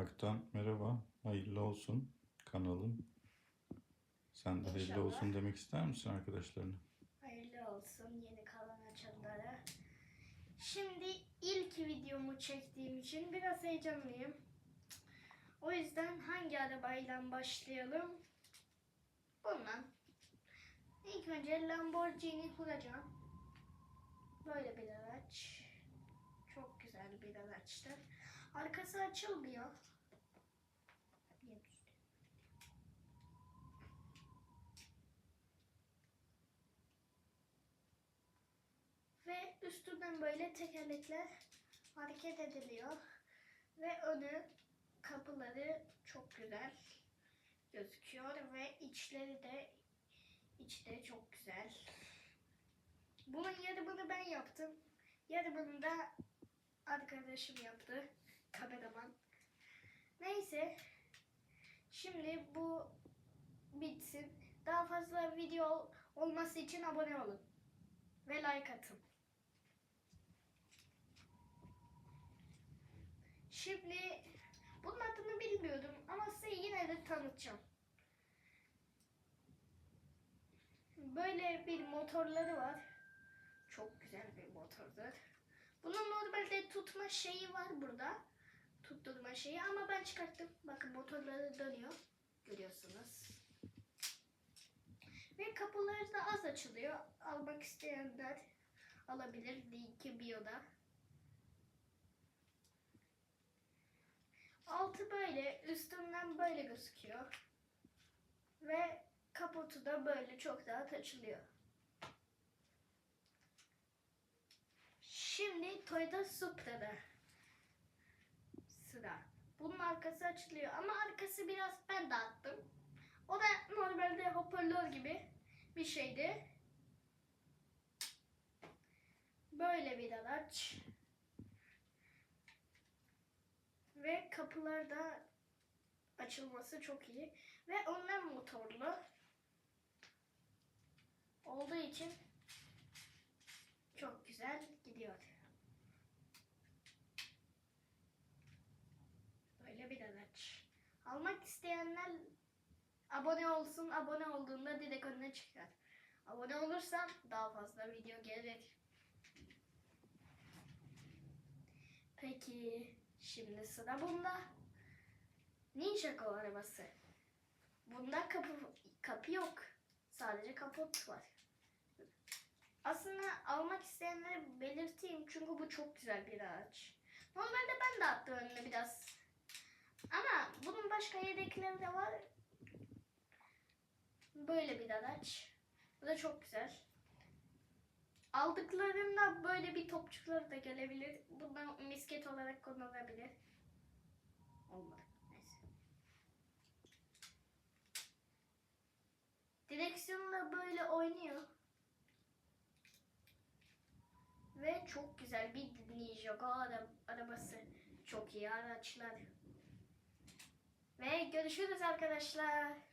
Hak'tan merhaba, hayırlı olsun kanalın. Sen de hayırlı İnşallah. olsun demek ister misin arkadaşlarına? Hayırlı olsun yeni kalan açanlara. Şimdi ilk videomu çektiğim için biraz heyecanlıyım. O yüzden hangi arabayla başlayalım? Bundan. İlk önce Lamborghini kuracağım. Böyle bir araç. Çok güzel bir araçtır. Arkası açılmıyor. Ve üstünden böyle tekerlekler hareket ediliyor. Ve önü kapıları çok güzel gözüküyor ve içleri de içleri çok güzel. Bunun yarımını ben yaptım. Yarımını da arkadaşım yaptı. Kameraman. Neyse. Şimdi bu bitsin. Daha fazla video olması için abone olun. Ve like atın. Şimdi bunun adını bilmiyordum ama size yine de tanıtacağım. Böyle bir motorları var. Çok güzel bir motordur. Bunun normalde tutma şeyi var burada. Tutturma şeyi ama ben çıkarttım. Bakın motorları dönüyor. Görüyorsunuz. Ve kapıları da az açılıyor. Almak isteyenler alabilir. Linki bio'da. Altı böyle, üstünden böyle gözüküyor. Ve kaputu da böyle çok rahat açılıyor. Şimdi Toyota Supra'da sıra. Bunun arkası açılıyor ama arkası biraz ben dağıttım. O da normalde hoparlör gibi bir şeydi. Böyle bir araç. Ve kapılar da açılması çok iyi. Ve onlar motorlu. Olduğu için çok güzel gidiyor. Böyle bir araç. Almak isteyenler abone olsun. Abone olduğunda direkt önüne çıkar. Abone olursan daha fazla video gelir. Peki şimdi sıra bunda. Ninja Go arabası. Bunda kapı, kapı yok. Sadece kaput var. Aslında almak isteyenlere belirteyim çünkü bu çok güzel bir araç. Normalde ben de attım önüne biraz. Başka yedekleri de var. Böyle bir araç. Bu da çok güzel. Aldıklarında böyle bir topçukları da gelebilir. Bundan misket olarak kullanılabilir. Olmadı. Direksiyonla böyle oynuyor. Ve çok güzel bir Ninjago ara- arabası. Çok iyi araçlar. Ve görüşürüz arkadaşlar.